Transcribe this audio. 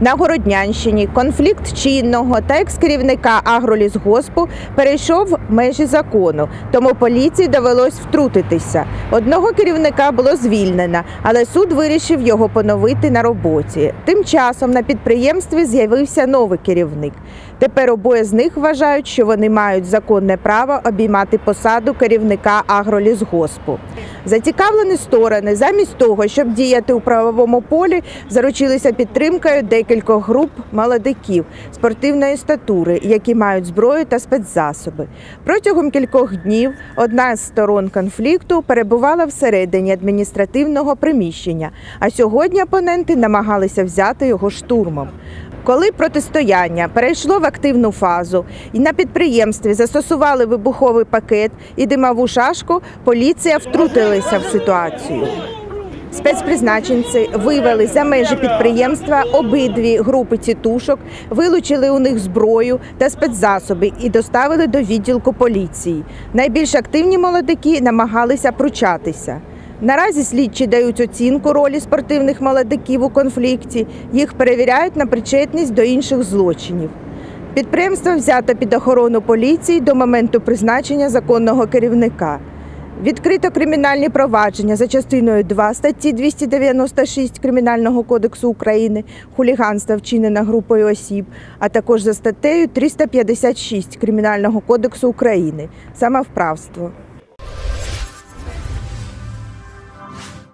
На Городнянщині конфлікт чинного та екс-керівника агролісгоспу перейшов межі закону, тому поліції довелось втрутитися. Одного керівника було звільнено, але суд вирішив його поновити на роботі. Тим часом на підприємстві з'явився новий керівник. Тепер обоє з них вважають, що вони мають законне право обіймати посаду керівника агролісгоспу. Зацікавлені сторони, замість того, щоб діяти у правовому полі, заручилися підтримкою декількох груп молодиків спортивної статури, які мають зброю та спецзасоби. Протягом кількох днів одна з сторон конфлікту перебувала всередині адміністративного приміщення, а сьогодні опоненти намагалися взяти його штурмом. Коли протистояння перейшло в активну фазу і на підприємстві застосували вибуховий пакет і димову шашку, поліція втрутилася в ситуацію. Спецпризначенці вивели за межі підприємства обидві групи тітушок, вилучили у них зброю та спецзасоби і доставили до відділку поліції. Найбільш активні молодики намагалися пручатися. Наразі слідчі дають оцінку ролі спортивних молодиків у конфлікті. Їх перевіряють на причетність до інших злочинів. Підприємство взято під охорону поліції до моменту призначення законного керівника. Відкрито кримінальні провадження за частиною 2 статті 296 Кримінального кодексу України, хуліганство вчинене групою осіб, а також за статтею 356 Кримінального кодексу України, самовправство.